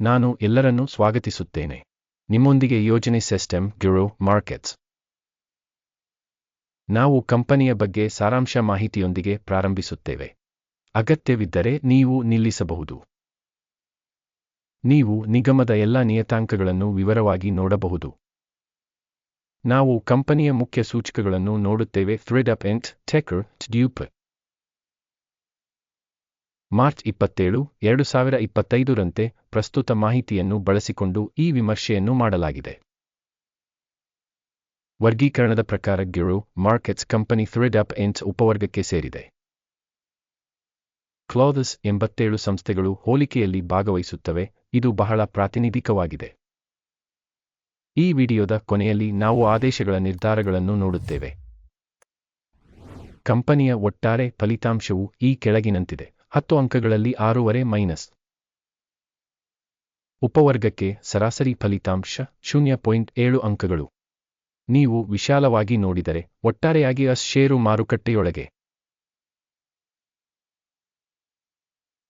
ನಾನು ಎಲ್ಲರನ್ನೂ ಸ್ವಾಗತಿಸುತ್ತೇನೆ. ನಿಮ್ಮೊಂದಿಗೆ ಯೋಜನೆ ಸಿಸ್ಟಮ್ ಗ್ಯೂರೋ ಮಾರ್ಕೆಟ್ಸ್. ನಾವು ಕಂಪನಿಯ ಬಗ್ಗೆ ಸಾರಾಂಶ ಮಾಹಿತಿಯೊಂದಿಗೆ ಪ್ರಾರಂಭಿಸುತ್ತೇವೆ. ಅಗತ್ಯವಿದ್ದರೆ ನೀವು ನಿಲ್ಲಿಸಬಹುದು. ನೀವು ನಿಗಮದ ಎಲ್ಲ ನಿಯತಾಂಕಗಳನ್ನು ವಿವರವಾಗಿ ನೋಡಬಹುದು. ನಾವು ಕಂಪನಿಯ ಮುಖ್ಯ ಸೂಚಕಗಳನ್ನು ನೋಡುತ್ತೇವೆ. ಥ್ರೆಡ್ ಅಪ್ ಎಂಟ್ ಟೆಕರ್ ಡ್ಯೂಪ್. ಮಾರ್ಚ್ ಇಪ್ಪತ್ತೇಳು, ಎರಡು ಸಾವಿರ ಇಪ್ಪತ್ತೈದರಂತೆ ಪ್ರಸ್ತುತ ಮಾಹಿತಿಯನ್ನು ಬಳಸಿಕೊಂಡು ಈ ವಿಮರ್ಶೆಯನ್ನು ಮಾಡಲಾಗಿದೆ. ವರ್ಗೀಕರಣದ ಪ್ರಕಾರ ಗಿರು ಮಾರ್ಕೆಟ್ಸ್ ಕಂಪನಿ ಥ್ರೆಡ್ ಅಪ್ ಎಂಟ್ಸ್ ಉಪವರ್ಗಕ್ಕೆ ಸೇರಿದೆ. ಕ್ಲೋದಸ್ ಎಂಬತ್ತೇಳು ಸಂಸ್ಥೆಗಳು ಹೋಲಿಕೆಯಲ್ಲಿ ಭಾಗವಹಿಸುತ್ತವೆ, ಇದು ಬಹಳ ಪ್ರಾತಿನಿಧಿಕವಾಗಿದೆ. ಈ ವಿಡಿಯೋದ ಕೊನೆಯಲ್ಲಿ ನಾವು ಆದೇಶಗಳ ನಿರ್ಧಾರಗಳನ್ನು ನೋಡುತ್ತೇವೆ. ಕಂಪನಿಯ ಒಟ್ಟಾರೆ ಫಲಿತಾಂಶವು ಈ ಕೆಳಗಿನಂತಿದೆ, ಹತ್ತು ಅಂಕಗಳಲ್ಲಿ ಆರೂವರೆ ಮೈನಸ್. ಉಪವರ್ಗಕ್ಕೆ ಸರಾಸರಿ ಫಲಿತಾಂಶ ಶೂನ್ಯ ಪಾಯಿಂಟ್ ಏಳು ಅಂಕಗಳು. ನೀವು ವಿಶಾಲವಾಗಿ ನೋಡಿದರೆ ಒಟ್ಟಾರೆಯಾಗಿ ಅಸ್ ಷೇರು ಮಾರುಕಟ್ಟೆಯೊಳಗೆ.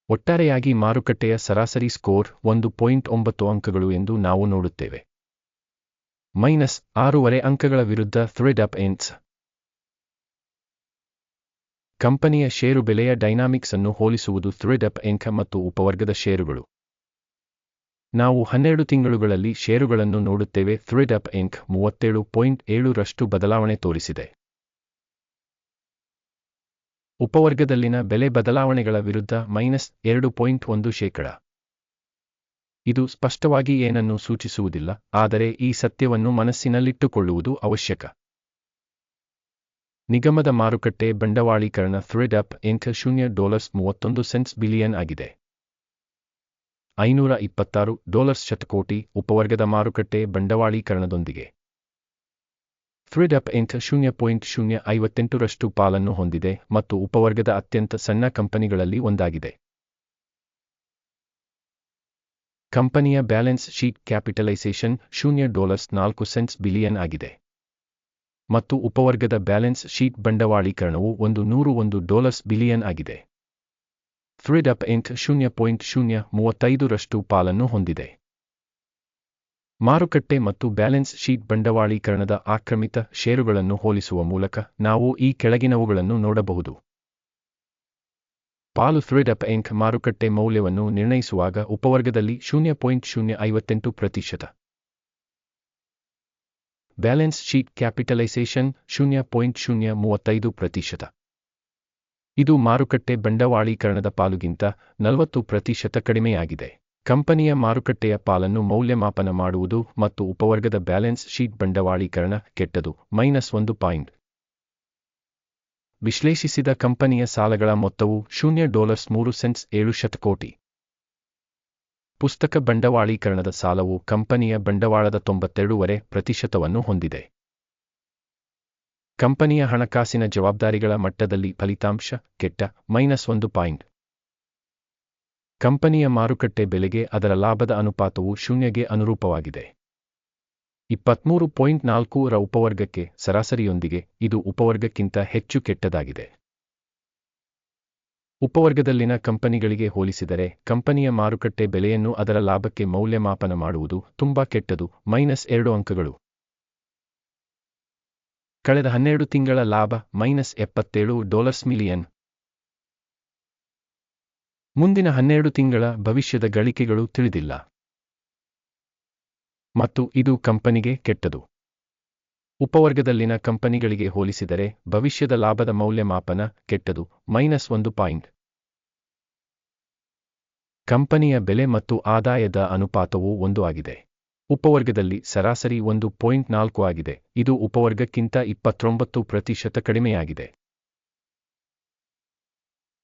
ಒಟ್ಟಾರೆಯಾಗಿ ಮಾರುಕಟ್ಟೆಯ ಸರಾಸರಿ ಸ್ಕೋರ್ ಒಂದು ಪಾಯಿಂಟ್ ಒಂಬತ್ತು ಅಂಕಗಳು ಎಂದು ನಾವು ನೋಡುತ್ತೇವೆ. ಮೈನಸ್ ಆರೂವರೆ ಅಂಕಗಳ ವಿರುದ್ಧ ಥ್ರೆಡ್ ಅಪ್ ಎನ್ಸ್ ಕಂಪನಿಯ ಷೇರು ಬೆಲೆಯ ಡೈನಾಮಿಕ್ಸ್ ಅನ್ನು ಹೋಲಿಸುವುದು ಥ್ರೆಡ್ ಅಪ್ ಎಂಕ ಮತ್ತು ಉಪವರ್ಗದ ಷೇರುಗಳು. ನಾವು ಹನ್ನೆರಡು ತಿಂಗಳುಗಳಲ್ಲಿ ಷೇರುಗಳನ್ನು ನೋಡುತ್ತೇವೆ. ಥ್ರೆಡ್ ಅಪ್ ಇಂಕ್ ಮೂವತ್ತೇಳು ಪಾಯಿಂಟ್ ಏಳರಷ್ಟು ಬದಲಾವಣೆ ತೋರಿಸಿದೆ. ಉಪವರ್ಗದಲ್ಲಿನ ಬೆಲೆ ಬದಲಾವಣೆಗಳ ವಿರುದ್ಧ ಮೈನಸ್ ಎರಡು ಪಾಯಿಂಟ್ ಒಂದು ಶೇಕಡ. ಇದು ಸ್ಪಷ್ಟವಾಗಿ ಏನನ್ನೂ ಸೂಚಿಸುವುದಿಲ್ಲ, ಆದರೆ ಈ ಸತ್ಯವನ್ನು ಮನಸ್ಸಿನಲ್ಲಿಟ್ಟುಕೊಳ್ಳುವುದು ಅವಶ್ಯಕ. ನಿಗಮದ ಮಾರುಕಟ್ಟೆ ಬಂಡವಾಳೀಕರಣ ಥ್ರೆಡ್ ಅಪ್ ಇಂಕ್ ಶೂನ್ಯ ಡಾಲರ್ಸ್ ಮೂವತ್ತೊಂದು ಸೆಂಟ್ಸ್ ಬಿಲಿಯನ್ ಆಗಿದೆ. ಐನೂರ ಇಪ್ಪತ್ತಾರು ಡಾಲರ್ಸ್ ಶತಕೋಟಿ ಉಪವರ್ಗದ ಮಾರುಕಟ್ಟೆ ಬಂಡವಾಳೀಕರಣದೊಂದಿಗೆ. ಥ್ರೆಡ್ ಅಪ್ ಎಂಟ್ ಶೂನ್ಯ ಪಾಯಿಂಟ್ ಶೂನ್ಯ ಐವತ್ತೆಂಟರಷ್ಟು ಪಾಲನ್ನು ಹೊಂದಿದೆ ಮತ್ತು ಉಪವರ್ಗದ ಅತ್ಯಂತ ಸಣ್ಣ ಕಂಪನಿಗಳಲ್ಲಿ ಒಂದಾಗಿದೆ. ಕಂಪನಿಯ ಬ್ಯಾಲೆನ್ಸ್ ಶೀಟ್ ಕ್ಯಾಪಿಟಲೈಸೇಷನ್ ಶೂನ್ಯ ಡಾಲರ್ಸ್ ನಾಲ್ಕು ಸೆಂಟ್ಸ್ ಬಿಲಿಯನ್ ಆಗಿದೆ. ಮತ್ತು ಉಪವರ್ಗದ ಬ್ಯಾಲೆನ್ಸ್ ಶೀಟ್ ಬಂಡವಾಳೀಕರಣವು ಒಂದು ನೂರು ಒಂದು ಡಾಲರ್ಸ್ ಬಿಲಿಯನ್ ಆಗಿದೆ. ಥ್ರೆಡ್ ಅಪ್ ಎಂಟ್ ಶೂನ್ಯ ಪಾಯಿಂಟ್ ಶೂನ್ಯ ಮೂವತ್ತೈದರಷ್ಟು ಪಾಲನ್ನು ಹೊಂದಿದೆ. ಮಾರುಕಟ್ಟೆ ಮತ್ತು ಬ್ಯಾಲೆನ್ಸ್ ಶೀಟ್ ಬಂಡವಾಳೀಕರಣದ ಆಕ್ರಮಿತ ಷೇರುಗಳನ್ನು ಹೋಲಿಸುವ ಮೂಲಕ ನಾವು ಈ ಕೆಳಗಿನವುಗಳನ್ನು ನೋಡಬಹುದು. ಪಾಲು ಥ್ರಿಡಪ್ ಎಂಕ್ ಮಾರುಕಟ್ಟೆ ಮೌಲ್ಯವನ್ನು ನಿರ್ಣಯಿಸುವಾಗ ಉಪವರ್ಗದಲ್ಲಿ ಶೂನ್ಯ ಪಾಯಿಂಟ್ ಶೂನ್ಯ ಐವತ್ತೆಂಟು ಪ್ರತಿಶತ ಬ್ಯಾಲೆನ್ಸ್ ಶೀಟ್ ಕ್ಯಾಪಿಟಲೈಸೇಷನ್ ಶೂನ್ಯ ಪಾಯಿಂಟ್ ಶೂನ್ಯ ಮೂವತ್ತೈದು ಪ್ರತಿಶತ ಇದು ಮಾರುಕಟ್ಟೆ ಬಂಡವಾಳೀಕರಣದ ಪಾಲುಗಿಂತ ನಲವತ್ತು ಪ್ರತಿಶತ ಕಡಿಮೆಯಾಗಿದೆ. ಕಂಪನಿಯ ಮಾರುಕಟ್ಟೆಯ ಪಾಲನ್ನು ಮೌಲ್ಯಮಾಪನ ಮಾಡುವುದು ಮತ್ತು ಉಪವರ್ಗದ ಬ್ಯಾಲೆನ್ಸ್ ಶೀಟ್ ಬಂಡವಾಳೀಕರಣ ಕೆಟ್ಟದು, ಮೈನಸ್ ಒಂದು ಪಾಯಿಂಟ್. ವಿಶ್ಲೇಷಿಸಿದ ಕಂಪನಿಯ ಸಾಲಗಳ ಮೊತ್ತವು ಶೂನ್ಯ ಡಾಲರ್ಸ್ ಮೂರು ಸೆಂಟ್ಸ್ ಏಳು ಶತಕೋಟಿ. ಪುಸ್ತಕ ಬಂಡವಾಳೀಕರಣದ ಸಾಲವು ಕಂಪನಿಯ ಬಂಡವಾಳದ ತೊಂಬತ್ತೆರಡೂವರೆ ಪ್ರತಿಶತವನ್ನು ಹೊಂದಿದೆ. ಕಂಪನಿಯ ಹಣಕಾಸಿನ ಜವಾಬ್ದಾರಿಗಳ ಮಟ್ಟದಲ್ಲಿ ಫಲಿತಾಂಶ, ಕೆಟ್ಟ, ಮೈನಸ್ ಒಂದು ಪಾಯಿಂಟ್. ಕಂಪನಿಯ ಮಾರುಕಟ್ಟೆ ಬೆಲೆಗೆ ಅದರ ಲಾಭದ ಅನುಪಾತವು ಶೂನ್ಯಗೆ ಅನುರೂಪವಾಗಿದೆ. ಇಪ್ಪತ್ಮೂರು ಪಾಯಿಂಟ್ ನಾಲ್ಕು ಉಪವರ್ಗಕ್ಕೆ ಸರಾಸರಿಯೊಂದಿಗೆ ಇದು ಉಪವರ್ಗಕ್ಕಿಂತ ಹೆಚ್ಚು ಕೆಟ್ಟದಾಗಿದೆ. ಉಪವರ್ಗದಲ್ಲಿನ ಕಂಪನಿಗಳಿಗೆ ಹೋಲಿಸಿದರೆ ಕಂಪನಿಯ ಮಾರುಕಟ್ಟೆ ಬೆಲೆಯನ್ನು ಅದರ ಲಾಭಕ್ಕೆ ಮೌಲ್ಯಮಾಪನ ಮಾಡುವುದು ತುಂಬಾ ಕೆಟ್ಟದು, ಮೈನಸ್ ಎರಡು ಅಂಕಗಳು. ಕಳೆದ ಹನ್ನೆರಡು ತಿಂಗಳ ಲಾಭ ಮೈನಸ್ ಎಪ್ಪತ್ತೇಳು ಡಾಲರ್ಸ್ ಮಿಲಿಯನ್. ಮುಂದಿನ ಹನ್ನೆರಡು ತಿಂಗಳ ಭವಿಷ್ಯದ ಗಳಿಕೆಗಳು ತಿಳಿದಿಲ್ಲ. ಮತ್ತು ಇದು ಕಂಪನಿಗೆ ಕೆಟ್ಟದು. ಉಪವರ್ಗದಲ್ಲಿನ ಕಂಪನಿಗಳಿಗೆ ಹೋಲಿಸಿದರೆ ಭವಿಷ್ಯದ ಲಾಭದ ಮೌಲ್ಯಮಾಪನ ಕೆಟ್ಟದು, ಮೈನಸ್ ಒಂದು ಪಾಯಿಂಟ್. ಕಂಪನಿಯ ಬೆಲೆ ಮತ್ತು ಆದಾಯದ ಅನುಪಾತವು ಒಂದು ಆಗಿದೆ. ಉಪವರ್ಗದಲ್ಲಿ ಸರಾಸರಿ ಒಂದು ಪಾಯಿಂಟ್ ನಾಲ್ಕು ಆಗಿದೆ. ಇದು ಉಪವರ್ಗಕ್ಕಿಂತ ಇಪ್ಪತ್ತೊಂಬತ್ತು ಪ್ರತಿಶತ ಕಡಿಮೆಯಾಗಿದೆ.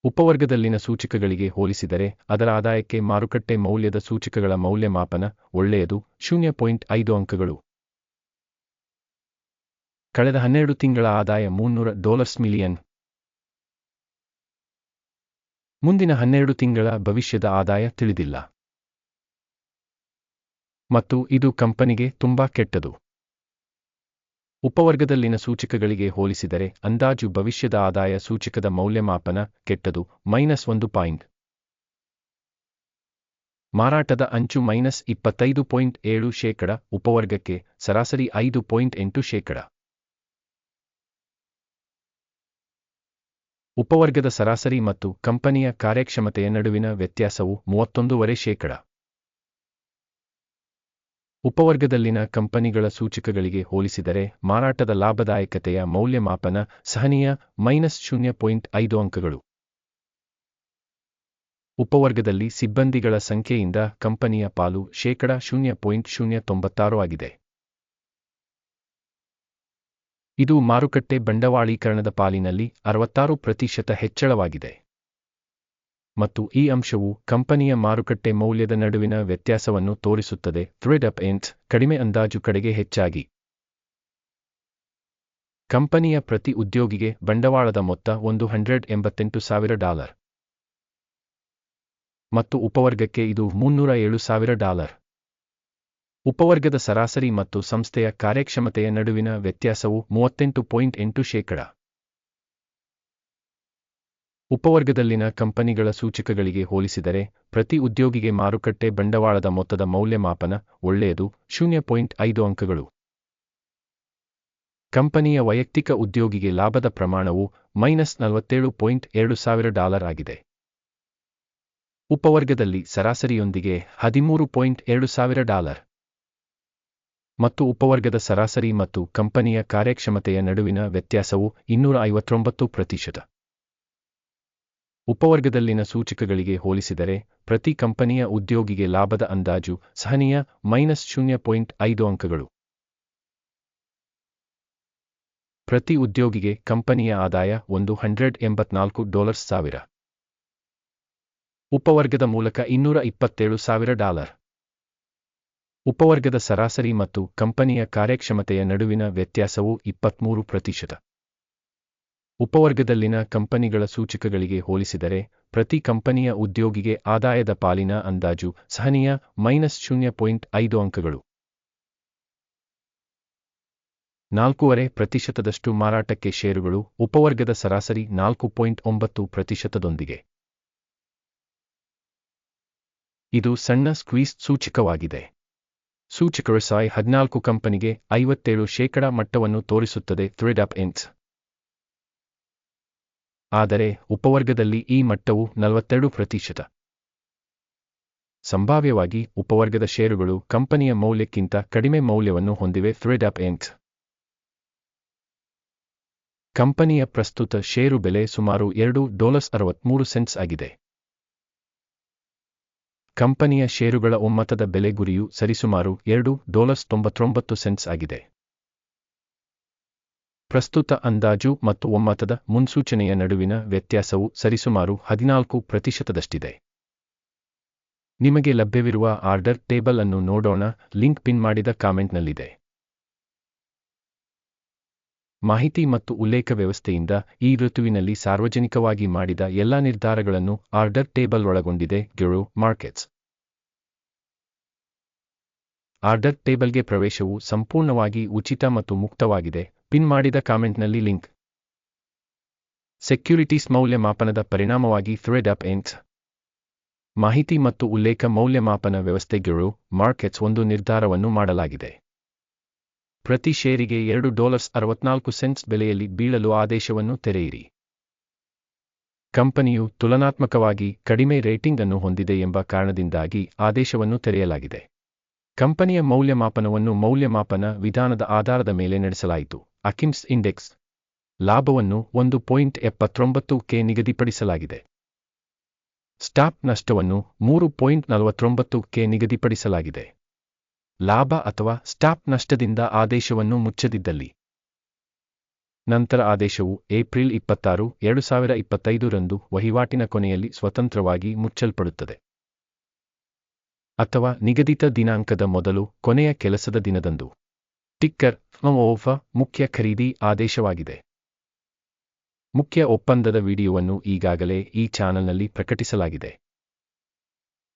ಉಪವರ್ಗದಲ್ಲಿನ ಸೂಚಕಗಳಿಗೆ ಹೋಲಿಸಿದರೆ, ಅದರ ಆದಾಯಕ್ಕೆ ಮಾರುಕಟ್ಟೆ ಮೌಲ್ಯದ ಸೂಚಕಗಳ ಮೌಲ್ಯಮಾಪನ ಒಳ್ಳೆಯದು, ಶೂನ್ಯ ಪಾಯಿಂಟ್ ಐದು ಅಂಕಗಳು. ಕಳೆದ ಹನ್ನೆರಡು ತಿಂಗಳ ಆದಾಯ ಮುನ್ನೂರ ಡಾಲರ್ಸ್ ಮಿಲಿಯನ್. ಮುಂದಿನ ಹನ್ನೆರಡು ತಿಂಗಳ ಭವಿಷ್ಯದ ಆದಾಯ ತಿಳಿದಿಲ್ಲ. ಮತ್ತು ಇದು ಕಂಪನಿಗೆ ತುಂಬಾ ಕೆಟ್ಟದು. ಉಪವರ್ಗದಲ್ಲಿನ ಸೂಚಕಗಳಿಗೆ ಹೋಲಿಸಿದರೆ ಅಂದಾಜು ಭವಿಷ್ಯದ ಆದಾಯ ಸೂಚಕದ ಮೌಲ್ಯಮಾಪನ ಕೆಟ್ಟದು, ಮೈನಸ್ ಒಂದು ಪಾಯಿಂಟ್. ಮಾರಾಟದ ಅಂಚು ಮೈನಸ್ ಇಪ್ಪತ್ತೈದು ಪಾಯಿಂಟ್ ಏಳು ಶೇಕಡ, ಉಪವರ್ಗಕ್ಕೆ ಸರಾಸರಿ ಐದು ಪಾಯಿಂಟ್ ಎಂಟು ಶೇಕಡ. ಉಪವರ್ಗದ ಸರಾಸರಿ ಮತ್ತು ಕಂಪನಿಯ ಕಾರ್ಯಕ್ಷಮತೆಯ ನಡುವಿನ ವ್ಯತ್ಯಾಸವು ಮೂವತ್ತೊಂದೂವರೆ ಶೇಕಡ. ಉಪವರ್ಗದಲ್ಲಿನ ಕಂಪನಿಗಳ ಸೂಚಕಗಳಿಗೆ ಹೋಲಿಸಿದರೆ, ಮಾರಾಟದ ಲಾಭದಾಯಕತೆಯ ಮೌಲ್ಯಮಾಪನ ಸಹನೀಯ ಮೈನಸ್ ಶೂನ್ಯ ಪಾಯಿಂಟ್ ಐದು ಅಂಕಗಳು. ಉಪವರ್ಗದಲ್ಲಿ ಸಿಬ್ಬಂದಿಗಳ ಸಂಖ್ಯೆಯಿಂದ ಕಂಪನಿಯ ಪಾಲು ಶೇಕಡ ಶೂನ್ಯ ಪಾಯಿಂಟ್ ಶೂನ್ಯ ತೊಂಬತ್ತಾರು ಆಗಿದೆ. ಇದು ಮಾರುಕಟ್ಟೆ ಬಂಡವಾಳೀಕರಣದ ಪಾಲಿನಲ್ಲಿ ಅರವತ್ತಾರು ಪ್ರತಿಶತ ಹೆಚ್ಚಳವಾಗಿದೆ. ಮತ್ತು ಈ ಅಂಶವು ಕಂಪನಿಯ ಮಾರುಕಟ್ಟೆ ಮೌಲ್ಯದ ನಡುವಿನ ವ್ಯತ್ಯಾಸವನ್ನು ತೋರಿಸುತ್ತದೆ. ಥ್ರೆಡ್ ಅಪ್ ಎಂಟ್ ಕಡಿಮೆ ಅಂದಾಜು ಕಡೆಗೆ ಹೆಚ್ಚಾಗಿ. ಕಂಪನಿಯ ಪ್ರತಿ ಉದ್ಯೋಗಿಗೆ ಬಂಡವಾಳದ ಮೊತ್ತ ಒಂದು ಹಂಡ್ರೆಡ್ ಎಂಬತ್ತೆಂಟು ಸಾವಿರ ಡಾಲರ್. ಮತ್ತು ಉಪವರ್ಗಕ್ಕೆ ಇದು ಮುನ್ನೂರ ಏಳು ಸಾವಿರ ಡಾಲರ್. ಉಪವರ್ಗದ ಸರಾಸರಿ ಮತ್ತು ಸಂಸ್ಥೆಯ ಕಾರ್ಯಕ್ಷಮತೆಯ ನಡುವಿನ ವ್ಯತ್ಯಾಸವು ಮೂವತ್ತೆಂಟು ಪಾಯಿಂಟ್ ಎಂಟು ಶೇಕಡ. ಉಪವರ್ಗದಲ್ಲಿನ ಕಂಪನಿಗಳ ಸೂಚಕಗಳಿಗೆ ಹೋಲಿಸಿದರೆ, ಪ್ರತಿ ಉದ್ಯೋಗಿಗೆ ಮಾರುಕಟ್ಟೆ ಬಂಡವಾಳದ ಮೊತ್ತದ ಮೌಲ್ಯಮಾಪನ ಒಳ್ಳೆಯದು, ಶೂನ್ಯ ಪಾಯಿಂಟ್ ಐದು ಅಂಕಗಳು. ಕಂಪನಿಯ ವೈಯಕ್ತಿಕ ಉದ್ಯೋಗಿಗೆ ಲಾಭದ ಪ್ರಮಾಣವು ಮೈನಸ್ ನಲವತ್ತೇಳು ಪಾಯಿಂಟ್ ಎರಡು ಸಾವಿರ ಡಾಲರ್ ಆಗಿದೆ. ಉಪವರ್ಗದಲ್ಲಿ ಸರಾಸರಿಯೊಂದಿಗೆ ಹದಿಮೂರು ಪಾಯಿಂಟ್ ಎರಡು ಸಾವಿರ ಡಾಲರ್. ಮತ್ತು ಉಪವರ್ಗದ ಸರಾಸರಿ ಮತ್ತು ಕಂಪನಿಯ ಕಾರ್ಯಕ್ಷಮತೆಯ ನಡುವಿನ ವ್ಯತ್ಯಾಸವು ಇನ್ನೂರ ಐವತ್ತೊಂಬತ್ತು ಪ್ರತಿಶತ. ಉಪವರ್ಗದಲ್ಲಿನ ಸೂಚಕಗಳಿಗೆ ಹೋಲಿಸಿದರೆ, ಪ್ರತಿ ಕಂಪನಿಯ ಉದ್ಯೋಗಿಗೆ ಲಾಭದ ಅಂದಾಜು ಸಹನೀಯ ಮೈನಸ್ ಶೂನ್ಯ ಪಾಯಿಂಟ್ ಐದು ಅಂಕಗಳು. ಪ್ರತಿ ಉದ್ಯೋಗಿಗೆ ಕಂಪನಿಯ ಆದಾಯ ಒಂದು ಹಂಡ್ರೆಡ್ ಎಂಬತ್ನಾಲ್ಕು ಡಾಲರ್ಸ್ ಸಾವಿರ. ಉಪವರ್ಗದ ಮೂಲಕ ಇನ್ನೂರ ಇಪ್ಪತ್ತೇಳು ಸಾವಿರ ಡಾಲರ್. ಉಪವರ್ಗದ ಸರಾಸರಿ ಮತ್ತು ಕಂಪನಿಯ ಕಾರ್ಯಕ್ಷಮತೆಯ ನಡುವಿನ ವ್ಯತ್ಯಾಸವು ಇಪ್ಪತ್ಮೂರು ಪ್ರತಿಶತ. ಉಪವರ್ಗದಲ್ಲಿನ ಕಂಪನಿಗಳ ಸೂಚಕಗಳಿಗೆ ಹೋಲಿಸಿದರೆ, ಪ್ರತಿ ಕಂಪನಿಯ ಉದ್ಯೋಗಿಗೆ ಆದಾಯದ ಪಾಲಿನ ಅಂದಾಜು ಸಹನೀಯ ಮೈನಸ್ ಶೂನ್ಯ ಪಾಯಿಂಟ್ ಐದು ಅಂಕಗಳು. ನಾಲ್ಕೂವರೆ ಪ್ರತಿಶತದಷ್ಟು ಮಾರಾಟಕ್ಕೆ ಷೇರುಗಳು ಉಪವರ್ಗದ ಸರಾಸರಿ ನಾಲ್ಕು ಪಾಯಿಂಟ್ ಒಂಬತ್ತು ಪ್ರತಿಶತದೊಂದಿಗೆ. ಇದು ಸಣ್ಣ ಸ್ಕ್ವೀಸ್ ಸೂಚಕವಾಗಿದೆ. ಸೂಚಕರು ಸಾಯ್ ಹದಿನಾಲ್ಕು ಕಂಪನಿಗೆ ಐವತ್ತೇಳು ಶೇಕಡಾ ಮಟ್ಟವನ್ನು ತೋರಿಸುತ್ತದೆ ಥ್ರೆಡ್ ಅಪ್ ಎನ್ಸ್ ಆದರೆ ಉಪವರ್ಗದಲ್ಲಿ ಈ ಮಟ್ಟವು ನಲವತ್ತೆರಡು ಪ್ರತಿಶತ. ಸಂಭಾವ್ಯವಾಗಿ ಉಪವರ್ಗದ ಷೇರುಗಳು ಕಂಪನಿಯ ಮೌಲ್ಯಕ್ಕಿಂತ ಕಡಿಮೆ ಮೌಲ್ಯವನ್ನು ಹೊಂದಿವೆ ಥ್ರೆಡ್ ಅಪ್ ಎಂಕ್ ಕಂಪನಿಯ ಪ್ರಸ್ತುತ ಷೇರು ಬೆಲೆ ಸುಮಾರು ಎರಡು ಡಾಲರ್ಸ್ ಅರವತ್ಮೂರು ಸೆಂಟ್ಸ್ ಆಗಿದೆ. ಕಂಪನಿಯ ಷೇರುಗಳ ಒಮ್ಮತದ ಬೆಲೆ ಗುರಿಯು ಸರಿಸುಮಾರು ಎರಡು ಡಾಲರ್ಸ್ ತೊಂಬತ್ತೊಂಬತ್ತು ಸೆಂಟ್ಸ್ ಆಗಿದೆ. ಪ್ರಸ್ತುತ ಅಂದಾಜು ಮತ್ತು ಒಮ್ಮತದ ಮುನ್ಸೂಚನೆಯ ನಡುವಿನ ವ್ಯತ್ಯಾಸವು ಸರಿಸುಮಾರು ಹದಿನಾಲ್ಕು ಪ್ರತಿಶತದಷ್ಟಿದೆ. ನಿಮಗೆ ಲಭ್ಯವಿರುವ ಆರ್ಡರ್ ಟೇಬಲ್ ಅನ್ನು ನೋಡೋಣ, ಲಿಂಕ್ ಪಿನ್ ಮಾಡಿದ ಕಾಮೆಂಟ್ನಲ್ಲಿದೆ. ಮಾಹಿತಿ ಮತ್ತು ಉಲ್ಲೇಖ ವ್ಯವಸ್ಥೆಯಿಂದ ಈ ಋತುವಿನಲ್ಲಿ ಸಾರ್ವಜನಿಕವಾಗಿ ಮಾಡಿದ ಎಲ್ಲಾ ನಿರ್ಧಾರಗಳನ್ನು ಆರ್ಡರ್ ಟೇಬಲ್ ಒಳಗೊಂಡಿದೆ ಗೆರೋ ಮಾರ್ಕೆಟ್ಸ್. ಆರ್ಡರ್ ಟೇಬಲ್ಗೆ ಪ್ರವೇಶವು ಸಂಪೂರ್ಣವಾಗಿ ಉಚಿತ ಮತ್ತು ಮುಕ್ತವಾಗಿದೆ ಪಿನ್ ಮಾಡಿದ ಕಾಮೆಂಟ್ನಲ್ಲಿ ಲಿಂಕ್. ಸೆಕ್ಯುರಿಟೀಸ್ ಮೌಲ್ಯಮಾಪನದ ಪರಿಣಾಮವಾಗಿ ಥ್ರೆಡ್ ಅಪ್ ಎಂಟ್ಸ್ ಮಾಹಿತಿ ಮತ್ತು ಉಲ್ಲೇಖ ಮೌಲ್ಯಮಾಪನ ವ್ಯವಸ್ಥೆಗಳು ಮಾರ್ಕೆಟ್ಸ್ ಒಂದು ನಿರ್ಧಾರವನ್ನು ಮಾಡಲಾಗಿದೆ. ಪ್ರತಿ ಷೇರಿಗೆ ಎರಡು ಡಾಲರ್ಸ್ ಅರವತ್ನಾಲ್ಕು ಸೆಂಟ್ಸ್ ಬೆಲೆಯಲ್ಲಿ ಬೀಳಲು ಆದೇಶವನ್ನು ತೆರೆಯಿರಿ. ಕಂಪನಿಯು ತುಲನಾತ್ಮಕವಾಗಿ ಕಡಿಮೆ ರೇಟಿಂಗ್ ಅನ್ನು ಹೊಂದಿದೆ ಎಂಬ ಕಾರಣದಿಂದಾಗಿ ಆದೇಶವನ್ನು ತೆರೆಯಲಾಗಿದೆ. ಕಂಪನಿಯ ಮೌಲ್ಯಮಾಪನವನ್ನು ಮೌಲ್ಯಮಾಪನ ವಿಧಾನದ ಆಧಾರದ ಮೇಲೆ ನಡೆಸಲಾಯಿತು. ಅಕಿಮ್ಸ್ ಇಂಡೆಕ್ಸ್ ಲಾಭವನ್ನು ಒಂದು ಪಾಯಿಂಟ್ ಎಪ್ಪತ್ತೊಂಬತ್ತು ಕೆ ನಿಗದಿಪಡಿಸಲಾಗಿದೆ. ಸ್ಟಾಪ್ ನಷ್ಟವನ್ನು ಮೂರು ಪಾಯಿಂಟ್ ನಲವತ್ತೊಂಬತ್ತು ಕೆ ನಿಗದಿಪಡಿಸಲಾಗಿದೆ. ಲಾಭ ಅಥವಾ ಸ್ಟಾಪ್ ನಷ್ಟದಿಂದ ಆದೇಶವನ್ನು ಮುಚ್ಚದಿದ್ದಲ್ಲಿ. ನಂತರ ಆದೇಶವು ಏಪ್ರಿಲ್ ಇಪ್ಪತ್ತಾರು, ಎರಡು ಸಾವಿರ ಇಪ್ಪತ್ತೈದರಂದು ವಹಿವಾಟಿನ ಕೊನೆಯಲ್ಲಿ ಸ್ವತಂತ್ರವಾಗಿ ಮುಚ್ಚಲ್ಪಡುತ್ತದೆ. ಅಥವಾ ನಿಗದಿತ ದಿನಾಂಕದ ಮೊದಲು ಕೊನೆಯ ಕೆಲಸದ ದಿನದಂದು. ಟಿಕ್ಕರ್ ಓಫ ಮುಖ್ಯ ಖರೀದಿ ಆದೇಶವಾಗಿದೆ. ಮುಖ್ಯ ಒಪ್ಪಂದದ ವಿಡಿಯೋವನ್ನು ಈಗಾಗಲೇ ಈ ಚಾನಲ್ನಲ್ಲಿ ಪ್ರಕಟಿಸಲಾಗಿದೆ.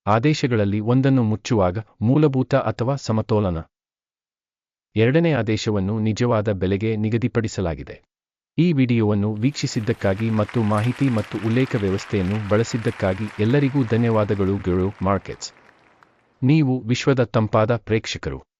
ಆದೇಶಗಳಲ್ಲಿ ಒಂದನ್ನು ಮುಚ್ಚುವಾಗ ಮೂಲಭೂತ ಅಥವಾ ಸಮತೋಲನ. ಎರಡನೇ ಆದೇಶವನ್ನು ನಿಜವಾದ ಬೆಲೆಗೆ ನಿಗದಿಪಡಿಸಲಾಗಿದೆ. ಈ ವಿಡಿಯೋವನ್ನು ವೀಕ್ಷಿಸಿದ್ದಕ್ಕಾಗಿ ಮತ್ತು ಮಾಹಿತಿ ಮತ್ತು ಉಲ್ಲೇಖ ವ್ಯವಸ್ಥೆಯನ್ನು ಬಳಸಿದ್ದಕ್ಕಾಗಿ ಎಲ್ಲರಿಗೂ ಧನ್ಯವಾದಗಳು ಗೆರೋ ಮಾರ್ಕೆಟ್ಸ್. ನೀವು ವಿಶ್ವದ ತಂಪಾದ ಪ್ರೇಕ್ಷಕರು.